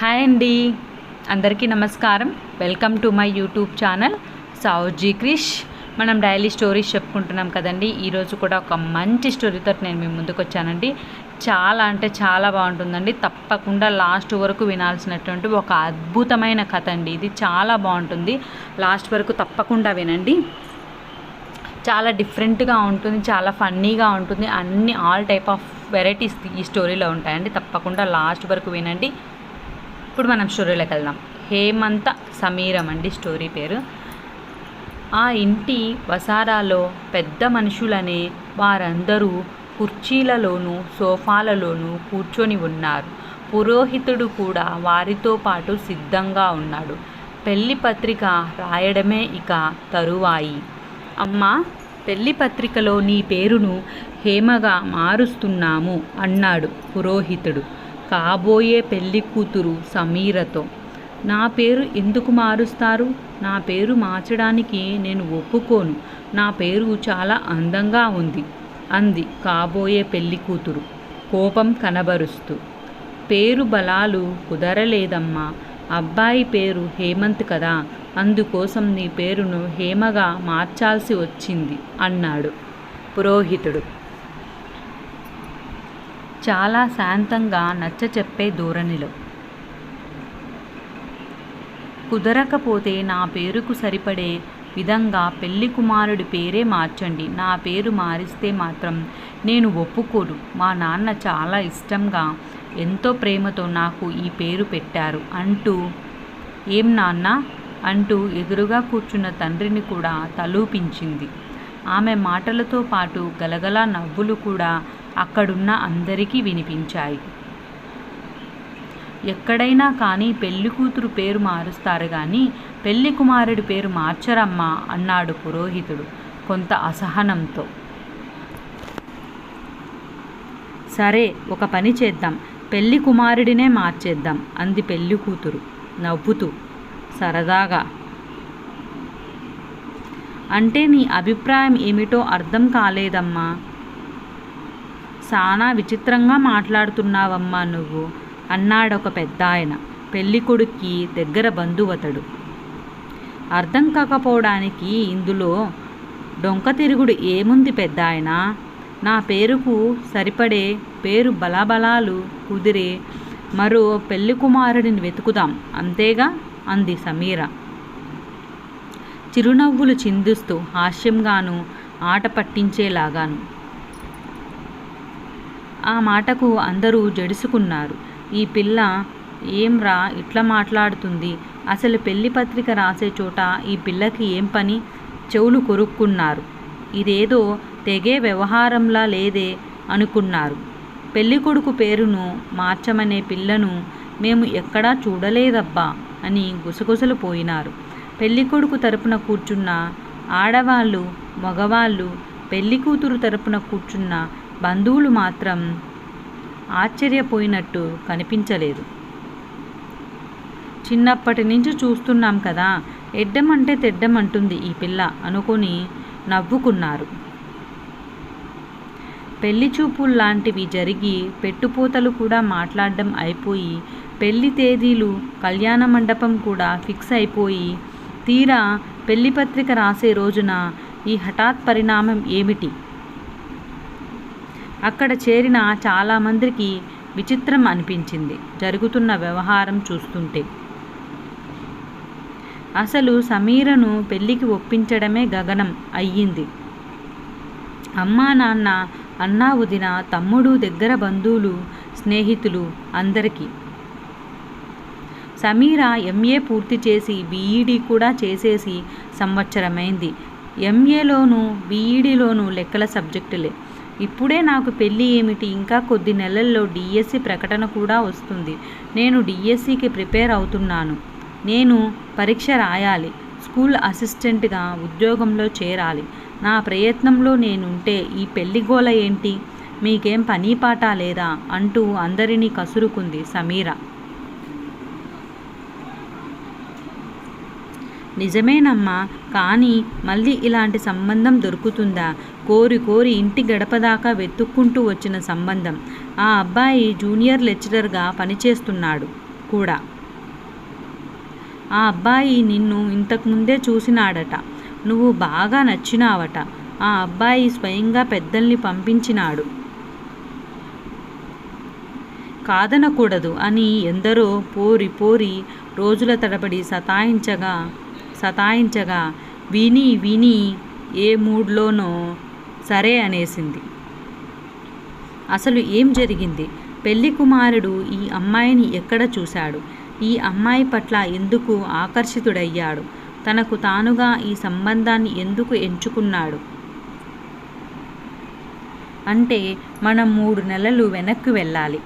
Hi అండి. అందరికీ నమస్కారం. Welcome to my YouTube channel సావుజీ Krish. మనం డైలీ స్టోరీస్ చెప్పుకుంటున్నాం కదండి. ఈరోజు కూడా ఒక మంచి స్టోరీతో నేను మీ ముందుకు వచ్చానండి. చాలా అంటే చాలా బాగుంటుందండి. తప్పకుండా లాస్ట్ వరకు వినాల్సినటువంటి ఒక అద్భుతమైన కథ అండి. ఇది చాలా బాగుంటుంది. లాస్ట్ వరకు తప్పకుండా వినండి. చాలా డిఫరెంట్గా ఉంటుంది. చాలా ఫన్నీగా ఉంటుంది. అన్ని ఆల్ టైప్ ఆఫ్ వెరైటీస్ ఈ స్టోరీలో ఉంటాయండి. తప్పకుండా లాస్ట్ వరకు వినండి. ఇప్పుడు మనం స్టోరీలోకి వెళ్దాం. హేమంత సమీరం అండి స్టోరీ పేరు. ఆ ఇంటి వసారాలో పెద్ద మనుషులనే వారందరూ కుర్చీలలోనూ సోఫాలలోనూ కూర్చొని ఉన్నారు. పురోహితుడు కూడా వారితో పాటు సిద్ధంగా ఉన్నాడు. పెళ్ళి పత్రిక రాయడమే ఇక తరువాయి. అమ్మా పెళ్ళి పత్రికలో నీ పేరును హేమగా మారుస్తున్నాము అన్నాడు పురోహితుడు. కాబోయే పెళ్ళి కూతురు సమీరతో. నా పేరు ఎందుకు మారుస్తారు? నా పేరు మార్చడానికి నేను ఒప్పుకోను. నా పేరు చాలా అందంగా ఉంది అంది కాబోయే పెళ్ళి కూతురు. కోపం కనబరుస్తూ. పేరు బలాలు కుదరలేదమ్మా. అబ్బాయి పేరు హేమంత్ కదా అందుకోసం నీ పేరును హేమగా మార్చాల్సి వచ్చింది అన్నాడు పురోహితుడు. చాలా శాంతంగా నచ్చ చెప్పే ధోరణిలో. కుదరకపోతే నా పేరుకు సరిపడే విధంగా పెళ్ళి కుమారుడి పేరే మార్చండి. నా పేరు మారిస్తే మాత్రం నేను ఒప్పుకోడు మా నాన్న చాలా ఇష్టంగా ఎంతో ప్రేమతో నాకు ఈ పేరు పెట్టారు అంటూ ఏం నాన్న? అంటూ ఎదురుగా కూర్చున్న తండ్రిని కూడా తలూపించింది. ఆమె మాటలతో పాటు గలగల నవ్వులు కూడా అక్కడున్న అందరికీ వినిపించాయి. ఎక్కడైనా కానీ పెళ్ళి కూతురు పేరు మారుస్తారు కానీ పెళ్ళి కుమారుడి పేరు మార్చరమ్మా అన్నాడు పురోహితుడు కొంత అసహనంతో. సరే ఒక పని చేద్దాం. పెళ్ళి కుమారుడినే మార్చేద్దాం అంది పెళ్ళి కూతురు. నవ్వుతూ సరదాగా. అంటే నీ అభిప్రాయం ఏమిటో అర్థం కాలేదమ్మా. చాలా విచిత్రంగా మాట్లాడుతున్నావమ్మా నువ్వు అన్నాడొక పెద్ద ఆయన పెళ్ళికొడుక్కి దగ్గర బంధువతడు. అర్థం కాకపోవడానికి ఇందులో డొంక తిరుగుడు ఏముంది పెద్ద ఆయన నా పేరుకు సరిపడే పేరు బలాబలాలు కుదిరే మరో పెళ్ళి కుమారుడిని వెతుకుదాం అంతేగా? అంది సమీర. చిరునవ్వులు చిందిస్తూ హాస్యంగాను ఆట పట్టించేలాగాను. ఆ మాటకు అందరూ జడుసుకున్నారు. ఈ పిల్ల ఏం రా ఇట్లా మాట్లాడుతుంది? అసలు పెళ్ళి పత్రిక రాసే చోట ఈ పిల్లకి ఏం పని చెవులు కొరుక్కున్నారు. ఇదేదో తెగే వ్యవహారంలా లేదే అనుకున్నారు. పెళ్ళికొడుకు పేరును మార్చమనే పిల్లను మేము ఎక్కడా చూడలేదబ్బా అని గుసగుసలు పోయినారు. పెళ్ళికొడుకు తరపున కూర్చున్న ఆడవాళ్ళు మగవాళ్ళు పెళ్ళి కూతురు తరపున కూర్చున్న బంధువులు మాత్రం ఆశ్చర్యపోయినట్టు కనిపించలేదు. చిన్నప్పటి నుంచి చూస్తున్నాం కదా ఎడ్డమంటే తెడ్డమంటుంది ఈ పిల్ల అనుకొని నవ్వుకున్నారు. పెళ్ళి చూపులు లాంటివి జరిగి పెట్టుపోతలు కూడా మాట్లాడడం అయిపోయి పెళ్ళి తేదీలు కళ్యాణ మండపం కూడా ఫిక్స్ అయిపోయి తీరా పెళ్ళి పత్రిక రాసే రోజున ఈ హఠాత్ పరిణామం ఏమిటి? అక్కడ చేరిన చాలామందికి విచిత్రం అనిపించింది. జరుగుతున్న వ్యవహారం చూస్తుంటే. అసలు సమీరను పెళ్ళికి ఒప్పించడమే గగనం అయ్యింది. అమ్మా నాన్న అన్నా వదిన తమ్ముడు దగ్గర బంధువులు స్నేహితులు అందరికీ. సమీర ఎంఏ పూర్తి చేసి బీఈడీ కూడా చేసేసి సంవత్సరమైంది. ఎంఏలోను బీఈడీలోను లెక్కల సబ్జెక్టులే. ఇప్పుడే నాకు పెళ్ళి ఏమిటి? ఇంకా కొద్ది నెలల్లో డిఎస్సి ప్రకటన కూడా వస్తుంది. నేను డిఎస్సికి ప్రిపేర్ అవుతున్నాను. నేను పరీక్ష రాయాలి. స్కూల్ అసిస్టెంట్గా ఉద్యోగంలో చేరాలి. నా ప్రయత్నంలో నేనుంటే ఈ పెళ్ళిగోల ఏంటి? మీకేం పని పాట లేదా? అంటూ అందరినీ కసురుకుంది సమీర. నిజమేనమ్మా కానీ మళ్ళీ ఇలాంటి సంబంధం దొరుకుతుందా? కోరి కోరి ఇంటి గడప దాకా వెతుక్కుంటూ వచ్చిన సంబంధం. ఆ అబ్బాయి జూనియర్ లెక్చరర్గా పనిచేస్తున్నాడు కూడా. ఆ అబ్బాయి నిన్ను ఇంతకుముందే చూసినాడట. నువ్వు బాగా నచ్చినావట. ఆ అబ్బాయి స్వయంగా పెద్దల్ని పంపించినాడు. కాదనకూడదు అని ఎందరో పోరి పోరి రోజుల తడబడి సతాయించగా సతాయించగా విని విని ఏ మూడ్లోనో సరే అనేసింది. అసలు ఏం జరిగింది? పెళ్ళి కుమారుడు ఈ అమ్మాయిని ఎక్కడ చూశాడు? ఈ అమ్మాయి పట్ల ఎందుకు ఆకర్షితుడయ్యాడు? తనకు తానుగా ఈ సంబంధాన్ని ఎందుకు ఎంచుకున్నాడు? అంటే మనం మూడు నెలలు వెనక్కి వెళ్ళాలి.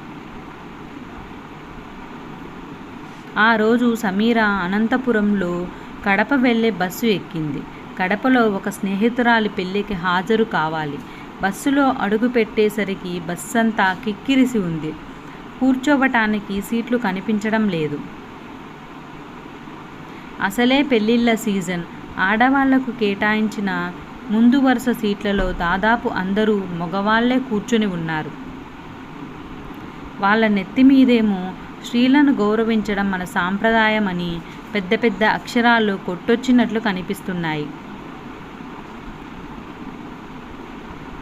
ఆ రోజు సమీర అనంతపురంలో కడప వెళ్ళే బస్సు ఎక్కింది. కడపలో ఒక స్నేహితురాలి పెళ్ళికి హాజరు కావాలి. బస్సులో అడుగు పెట్టేసరికి బస్సంతా కిక్కిరిసి ఉంది. కూర్చోవటానికి సీట్లు కనిపించడం లేదు. అసలే పెళ్ళిళ్ళ సీజన్. ఆడవాళ్ళకు కేటాయించిన ముందు వరుస సీట్లలో దాదాపు అందరూ మగవాళ్ళే కూర్చొని ఉన్నారు. వాళ్ళ నెత్తి మీదేమో స్త్రీలను గౌరవించడం మన సాంప్రదాయమని పెద్ద పెద్ద అక్షరాలు కొట్టొచ్చినట్లు కనిపిస్తున్నాయి.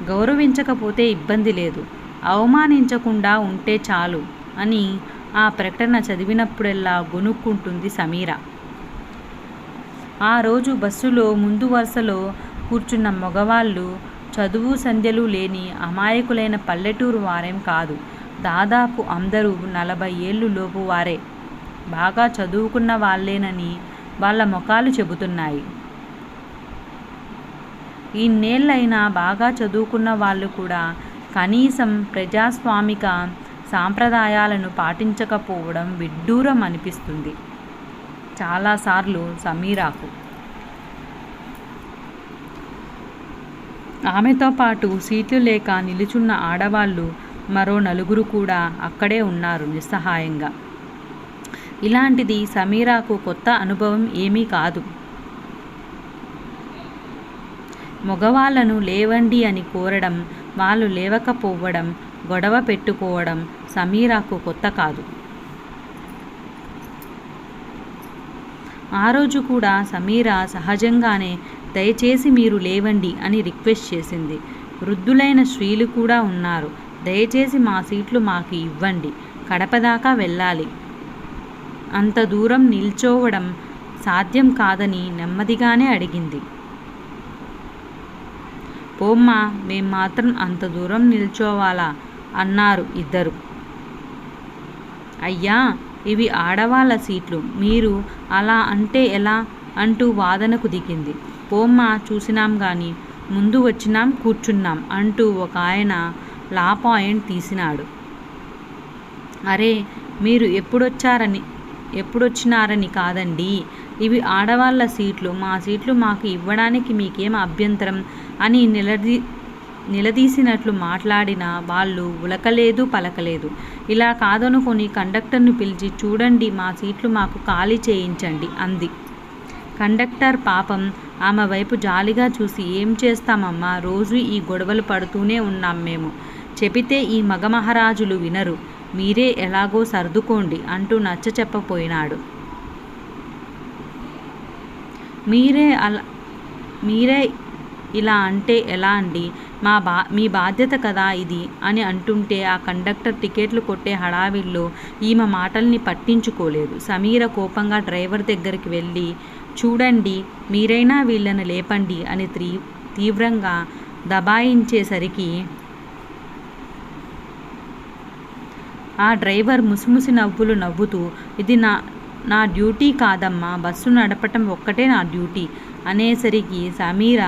గౌరవించకపోతే ఇబ్బంది లేదు. అవమానించకుండా ఉంటే చాలు అని ఆ ప్రకటన చదివినప్పుడెల్లా గొనుక్కుంటుంది సమీర. ఆ రోజు బస్సులో ముందు వరుసలో కూర్చున్న మగవాళ్ళు చదువు సంధ్యలు లేని అమాయకులైన పల్లెటూరు వారేం కాదు. దాదాపు అందరూ నలభై ఏళ్ళు లోపు వారే. బాగా చదువుకున్న వాళ్ళేనని వాళ్ళ ముఖాలు చెబుతున్నాయి. ఇన్నేళ్ళైనా బాగా చదువుకున్న వాళ్ళు కూడా కనీసం ప్రజాస్వామిక సాంప్రదాయాలను పాటించకపోవడం విడ్డూరం అనిపిస్తుంది. చాలాసార్లు సమీరాకు. ఆమెతో పాటు సీట్లు లేక నిలుచున్న ఆడవాళ్ళు మరో నలుగురు కూడా అక్కడే ఉన్నారు నిస్సహాయంగా. ఇలాంటిది సమీరాకు కొత్త అనుభవం ఏమీ కాదు. మగవాళ్ళను లేవండి అని కోరడం వాళ్ళు లేవకపోవడం గొడవ పెట్టుకోవడం సమీరాకు కొత్త కాదు. ఆ రోజు కూడా సమీర సహజంగానే దయచేసి మీరు లేవండి అని రిక్వెస్ట్ చేసింది. వృద్ధులైన స్త్రీలు కూడా ఉన్నారు. దయచేసి మా సీట్లు మాకు ఇవ్వండి. కడప దాకా వెళ్ళాలి. అంత దూరం నిల్చోవడం సాధ్యం కాదని నెమ్మదిగానే అడిగింది. పోమ్మా మేం మాత్రం అంత దూరం నిల్చోవాలా? అన్నారు ఇద్దరు. అయ్యా ఇవి ఆడవాళ్ళ సీట్లు. మీరు అలా అంటే ఎలా? అంటూ వాదనకు దిగింది. పోమ్మా చూసినాం గాని ముందు వచ్చినాం కూర్చున్నాం అంటూ ఒక ఆయన లా పాయింట్ తీసినాడు. అరే మీరు ఎప్పుడొచ్చారని ఎప్పుడొచ్చినారని కాదండి. ఇవి ఆడవాళ్ళ సీట్లు మా సీట్లు మాకు ఇవ్వడానికి మీకేం అభ్యంతరం? అని నిలదీ నిలదీసినట్లు మాట్లాడిన వాళ్ళు ఉలకలేదు పలకలేదు. ఇలా కాదనుకొని కండక్టర్ను పిలిచి చూడండి మా సీట్లు మాకు ఖాళీ చేయించండి అంది. కండక్టర్ పాపం ఆమె వైపు జాలిగా చూసి ఏం చేస్తామమ్మా? రోజు ఈ గొడవలు పడుతూనే ఉన్నాం మేము. చెబితే ఈ మగ మహారాజులు వినరు. మీరే ఎలాగో సర్దుకోండి అంటూ నచ్చ చెప్పపోయినాడు. మీరే అలా మీరే ఇలా అంటే ఎలా అండి? మా బా మీ బాధ్యత కదా ఇది అని అంటుంటే ఆ కండక్టర్ టికెట్లు కొట్టే హడావిల్లో ఈమె మాటల్ని పట్టించుకోలేదు. సమీర కోపంగా డ్రైవర్ దగ్గరికి వెళ్ళి చూడండి మీరైనా వీళ్ళని లేపండి అని త్రీ తీవ్రంగా దబాయించేసరికి ఆ డ్రైవర్ ముసిముసి నవ్వులు నవ్వుతూ ఇది నా నా డ్యూటీ కాదమ్మా బస్సు నడపటం ఒక్కటే నా డ్యూటీ అనేసరికి సమీర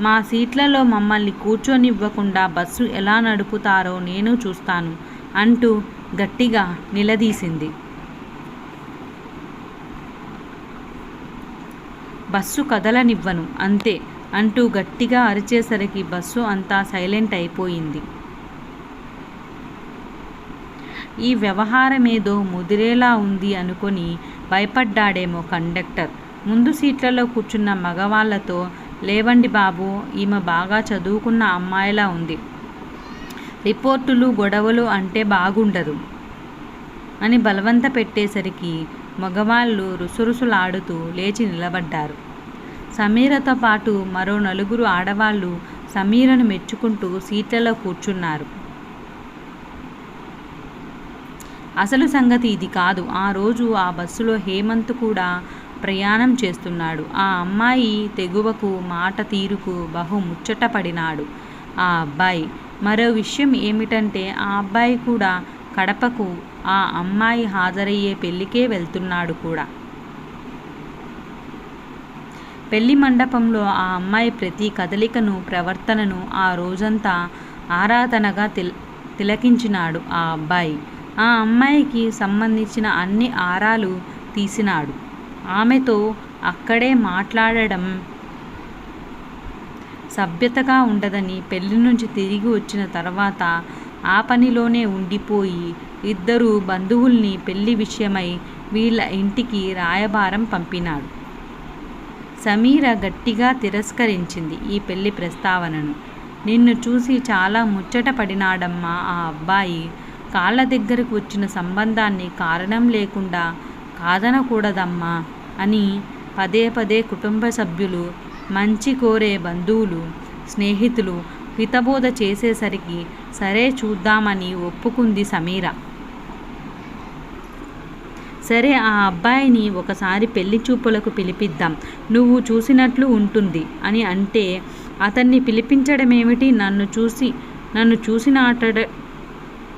మా సీట్లలో మమ్మల్ని కూర్చొనివ్వకుండా బస్సు ఎలా నడుపుతారో నేను చూస్తాను అంటూ గట్టిగా నిలదీసింది. బస్సు కదలనివ్వను అంతే అంటూ గట్టిగా అరిచేసరికి బస్సు అంతా సైలెంట్ అయిపోయింది. ఈ వ్యవహారమేదో ముదిరేలా ఉంది అనుకొని భయపడ్డాడేమో కండక్టర్. ముందు సీట్లలో కూర్చున్న మగవాళ్ళతో లేవండి బాబు ఈమె బాగా చదువుకున్న అమ్మాయిలా ఉంది. రిపోర్టులు గొడవలు అంటే బాగుండదు అని బలవంత పెట్టేసరికి మగవాళ్ళు రుసురుసులాడుతూ లేచి నిలబడ్డారు. సమీరతో పాటు మరో నలుగురు ఆడవాళ్ళు సమీరను మెచ్చుకుంటూ సీట్లలో కూర్చున్నారు. అసలు సంగతి ఇది కాదు. ఆ రోజు ఆ బస్సులో హేమంత్ కూడా ప్రయాణం చేస్తున్నాడు. ఆ అమ్మాయి తెగువకు మాట తీరుకు బహు ముచ్చటపడినాడు. ఆ అబ్బాయి మరో విషయం ఏమిటంటే ఆ అబ్బాయి కూడా కడపకు ఆ అమ్మాయి హాజరయ్యే పెళ్ళికే వెళ్తున్నాడు కూడా. పెళ్ళి మండపంలో ఆ అమ్మాయి ప్రతి కదలికను ప్రవర్తనను ఆ రోజంతా ఆరాధనగా తిల్ తిలకించినాడు ఆ అబ్బాయి. ఆ అమ్మాయికి సంబంధించిన అన్ని ఆరాలు తీసినాడు. ఆమెతో అక్కడే మాట్లాడడం సభ్యతగా ఉండదని పెళ్ళి నుంచి తిరిగి వచ్చిన తర్వాత ఆ పనిలోనే ఉండిపోయి ఇద్దరు బంధువుల్ని పెళ్ళి విషయమై వీళ్ళ ఇంటికి రాయబారం పంపినాడు. సమీర గట్టిగా తిరస్కరించింది ఈ పెళ్ళి ప్రస్తావనను. నిన్ను చూసి చాలా ముచ్చట పడినాడమ్మా ఆ అబ్బాయి. కాళ్ళ దగ్గరకు వచ్చిన సంబంధాన్ని కారణం లేకుండా కాదనకూడదమ్మా అని పదే పదే కుటుంబ సభ్యులు మంచి కోరే బంధువులు స్నేహితులు హితబోధ చేసేసరికి సరే చూద్దామని ఒప్పుకుంది సమీర. సరే ఆ అబ్బాయిని ఒకసారి పెళ్ళి చూపులకు పిలిపిద్దాం నువ్వు చూసినట్లు ఉంటుంది అని అంటే అతన్ని పిలిపించడమేమిటి? నన్ను చూసి నన్ను చూసినాట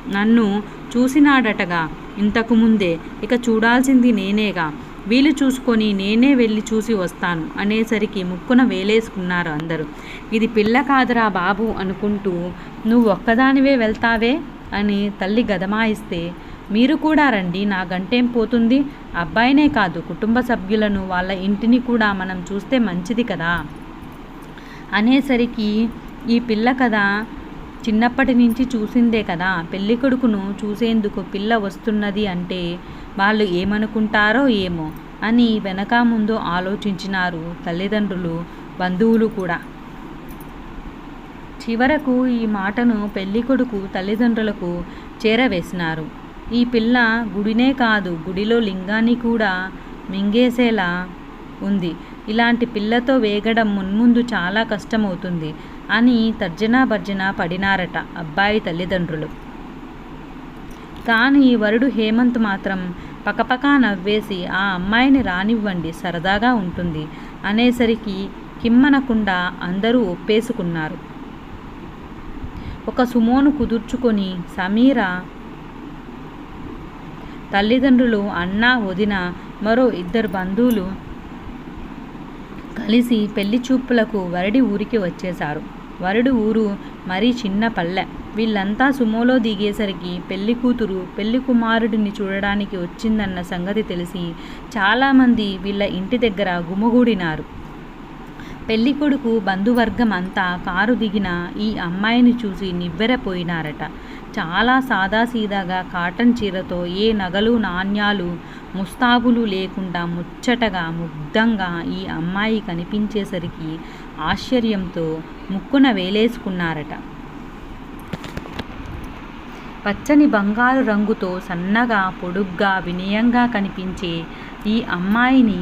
నన్ను చూసినాడటగా. ఇంతకు ముందే ఇక చూడాల్సింది నేనేగా. వీలు చూసుకొని నేనే వెళ్ళి చూసి వస్తాను అనేసరికి ముక్కున వేలేసుకున్నారు అందరూ. ఇది పిల్ల కాదురా బాబు అనుకుంటూ నువ్వు ఒక్కదానివే వెళ్తావే? అని తల్లి గదమాయిస్తే మీరు కూడా రండి నా గంటేం పోతుంది? అబ్బాయినే కాదు కుటుంబ సభ్యులను వాళ్ళ ఇంటిని కూడా మనం చూస్తే మంచిది కదా? అనేసరికి ఈ పిల్ల కదా చిన్నప్పటి నుంచి చూసిందే కదా పెళ్ళి కొడుకును చూసేందుకు పిల్ల వస్తున్నది అంటే వాళ్ళు ఏమనుకుంటారో ఏమో అని వెనక ముందు ఆలోచించినారు తల్లిదండ్రులు బంధువులు కూడా. చివరకు ఈ మాటను పెళ్ళి కొడుకు తల్లిదండ్రులకు చేరవేసినారు. ఈ పిల్ల గుడినే కాదు గుడిలో లింగాన్ని కూడా మింగేసేలా ఉంది. ఇలాంటి పిల్లతో వేగడం మున్ముందు చాలా కష్టమవుతుంది. అని తర్జనా భర్జన పడినారట అబ్బాయి తల్లిదండ్రులు. కానీ వరుడు హేమంత్ మాత్రం పకపకా నవ్వేసి ఆ అమ్మాయిని రానివ్వండి సరదాగా ఉంటుంది అనేసరికి కిమ్మనకుండా అందరూ ఒప్పేసుకున్నారు. ఒక సుమోను కుదుర్చుకొని సమీర తల్లిదండ్రులు అన్న వదిన మరో ఇద్దరు బంధువులు కలిసి పెళ్ళి చూపులకు వరడి ఊరికి వచ్చేశారు. వరుడు ఊరు మరీ చిన్న పల్లె. వీళ్ళంతా సుమోలో దిగేసరికి పెళ్ళి కూతురు పెళ్ళి కుమారుడిని చూడడానికి వచ్చిందన్న సంగతి తెలిసి చాలామంది వీళ్ళ ఇంటి దగ్గర గుమగూడినారు. పెళ్ళి కొడుకు బంధువర్గం అంతా కారు దిగిన ఈ అమ్మాయిని చూసి నివ్వెరపోయినారట. చాలా సాదాసీదాగా కాటన్ చీరతో ఏ నగలు నాణ్యాలు ముస్తాబులు లేకుండా ముచ్చటగా ముగ్ధంగా ఈ అమ్మాయి కనిపించేసరికి ఆశ్చర్యంతో ముక్కున వేలేసుకున్నారట. పచ్చని బంగారు రంగుతో సన్నగా పొడుగ్గా వినయంగా కనిపించే ఈ అమ్మాయిని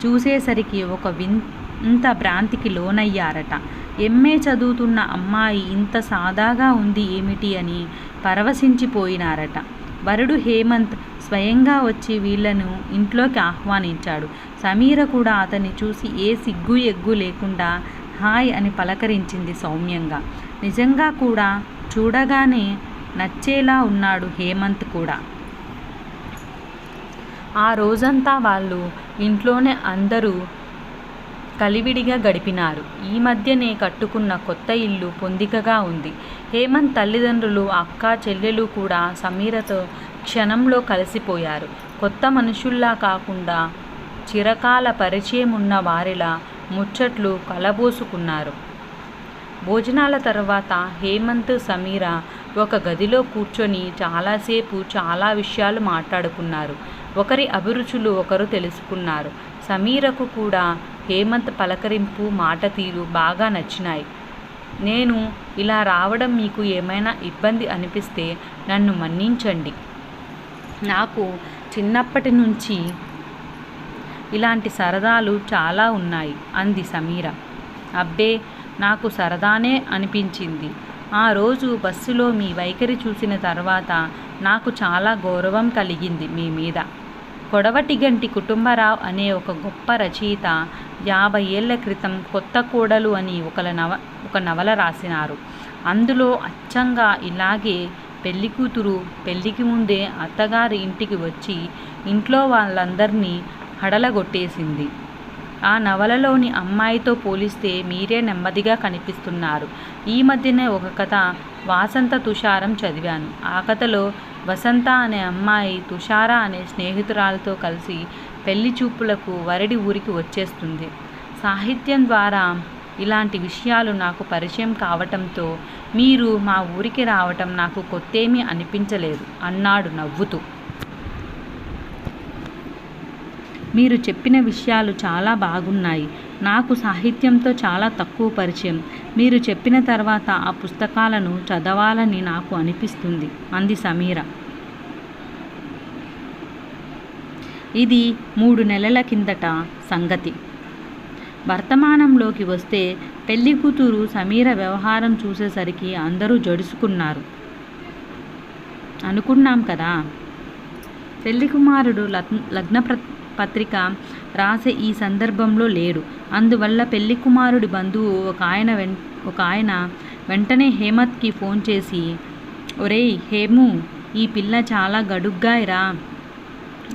చూసేసరికి ఒక వింత ఇంత భ్రాంతికి లోనయ్యారట. ఎంఏ చదువుతున్న అమ్మాయి ఇంత సాదాగా ఉంది ఏమిటి అని పరవశించిపోయినారట. వరుడు హేమంత్ స్వయంగా వచ్చి వీళ్ళను ఇంట్లోకి ఆహ్వానించాడు. సమీర కూడా అతన్ని చూసి ఏ సిగ్గు ఎగ్గు లేకుండా హాయ్ అని పలకరించింది సౌమ్యంగా. నిజంగా కూడా చూడగానే నచ్చేలా ఉన్నాడు హేమంత్ కూడా. ఆ రోజంతా వాళ్ళు ఇంట్లోనే అందరూ కలివిడిగా గడిపినారు. ఈ మధ్యనే కట్టుకున్న కొత్త ఇల్లు పొందికగా ఉంది. హేమంత్ తల్లిదండ్రులు అక్క చెల్లెలు కూడా సమీరతో క్షణంలో కలిసిపోయారు. కొత్త మనుషుల్లా కాకుండా చిరకాల పరిచయం ఉన్న వారిలా ముచ్చట్లు కలబోసుకున్నారు. భోజనాల తర్వాత హేమంత్ సమీర ఒక గదిలో కూర్చొని చాలాసేపు చాలా విషయాలు మాట్లాడుకున్నారు. ఒకరి అభిరుచులు ఒకరు తెలుసుకున్నారు. సమీరకు కూడా హేమంత్ పలకరింపు మాట తీరు బాగా నచ్చినాయి. నేను ఇలా రావడం మీకు ఏమైనా ఇబ్బంది అనిపిస్తే నన్ను మన్నించండి. నాకు చిన్నప్పటి నుంచి ఇలాంటి సరదాలు చాలా ఉన్నాయి అంది సమీర. అబ్బే నాకు సరదానే అనిపించింది. ఆ రోజు బస్సులో మీ వైఖరి చూసిన తర్వాత నాకు చాలా గౌరవం కలిగింది మీ మీద. కొడవటిగంటి కుటుంబరావు అనే ఒక గొప్ప రచయిత యాభై ఏళ్ళ క్రితం కొత్త కోడలు అని ఒక నవ ఒక నవల రాసినారు. అందులో అచ్చంగా ఇలాగే పెళ్ళి కూతురు పెళ్ళికి ముందే అత్తగారి ఇంటికి వచ్చి ఇంట్లో వాళ్ళందరినీ హడలగొట్టేసింది. ఆ నవలలోని అమ్మాయితో పోలిస్తే మీరే నెమ్మదిగా కనిపిస్తున్నారు. ఈ మధ్యనే ఒక కథ వాసంత తుషారం చదివాను. ఆ కథలో వసంత అనే అమ్మాయి తుషార అనే స్నేహితురాలతో కలిసి పెళ్ళి చూపులకు వరడి ఊరికి వచ్చేస్తుంది. సాహిత్యం ద్వారా ఇలాంటి విషయాలు నాకు పరిచయం కావటంతో మీరు మా ఊరికి రావటం నాకు కొత్తేమీ అనిపించలేదు. అన్నాడు నవ్వుతూ. మీరు చెప్పిన విషయాలు చాలా బాగున్నాయి. నాకు సాహిత్యంతో చాలా తక్కువ పరిచయం. మీరు చెప్పిన తర్వాత ఆ పుస్తకాలను చదవాలని నాకు అనిపిస్తుంది అంది సమీర. ఇది మూడు నెలల కిందట సంగతి. వర్తమానంలోకి వస్తే పెళ్ళి కూతురు సమీర వ్యవహారం చూసేసరికి అందరూ జడుసుకున్నారు. అనుకున్నాం కదా. పెళ్ళి కుమారుడు లగ్న ప్ర పత్రిక రాసే ఈ సందర్భంలో లేడు. అందువల్ల పెళ్ళి కుమారుడి బంధువు ఒక ఆయన వెం ఒక ఆయన వెంటనే హేమత్కి ఫోన్ చేసి ఒరేయ్ హేము ఈ పిల్ల చాలా గడుగ్గాయరా.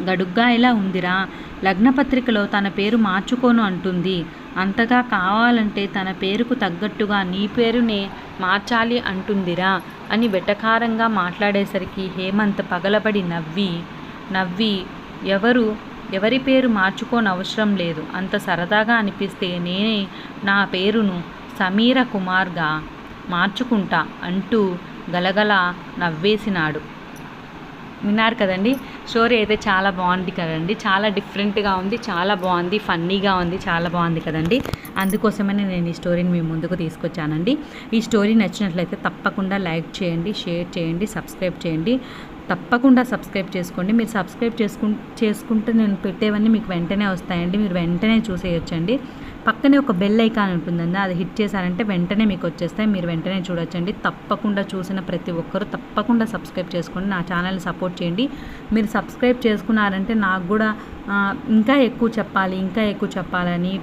గడుగ్గా ఇలా ఉందిరా? లగ్నపత్రికలో తన పేరు మార్చుకోను అంటుంది. అంతగా కావాలంటే తన పేరుకు తగ్గట్టుగా నీ పేరునే మార్చాలి అంటుందిరా అని వెటకారంగా మాట్లాడేసరికి హేమంత్ పగలబడి నవ్వి నవ్వి ఎవరు ఎవరి పేరు మార్చుకోనవసరం లేదు. అంత సరదాగా అనిపిస్తే నేనే నా పేరును సమీర కుమార్గా మార్చుకుంటా అంటూ గలగల నవ్వేసినాడు. విన్నారు కదండి? స్టోరీ అయితే చాలా బాగుంది కదండి. చాలా డిఫరెంట్గా ఉంది చాలా బాగుంది ఫన్నీగా ఉంది చాలా బాగుంది కదండి. అందుకోసమనే నేను ఈ స్టోరీని మీ ముందుకు తీసుకొచ్చానండి. ఈ స్టోరీ నచ్చినట్లయితే తప్పకుండా లైక్ చేయండి షేర్ చేయండి సబ్స్క్రైబ్ చేయండి. తప్పకుండా సబ్స్క్రైబ్ చేసుకోండి. మీరు సబ్స్క్రైబ్ చేసుకు చేసుకుంటే నేను పెట్టేవన్నీ మీకు వెంటనే వస్తాయండి. మీరు వెంటనే చూసేయొచ్చండి. పక్కనే ఒక బెల్ ఐకాన్ ఉంటుందండి. అది హిట్ చేశారంటే వెంటనే మీకు వచ్చేస్తాయి. మీరు వెంటనే చూడొచ్చండి. తప్పకుండా చూసిన ప్రతి ఒక్కరూ తప్పకుండా సబ్స్క్రైబ్ చేసుకోండి. నా ఛానల్ని సపోర్ట్ చేయండి. మీరు సబ్స్క్రైబ్ చేసుకున్నారంటే నాకు కూడా ఇంకా ఎక్కువ చెప్పాలి ఇంకా ఎక్కువ చెప్పాలని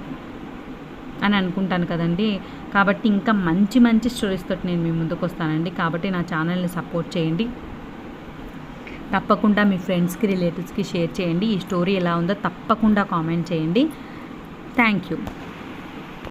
అని అనుకుంటాను కదండి. కాబట్టి ఇంకా మంచి మంచి స్టోరీస్ తోటి నేను మీ ముందుకు వస్తానండి కాబట్టి నా ఛానల్ని సపోర్ట్ చేయండి. తప్పకుండా మీ ఫ్రెండ్స్కి రిలేటివ్స్కి షేర్ చేయండి. ఈ స్టోరీ ఎలా ఉందో తప్పకుండా కామెంట్ చేయండి. Thank you.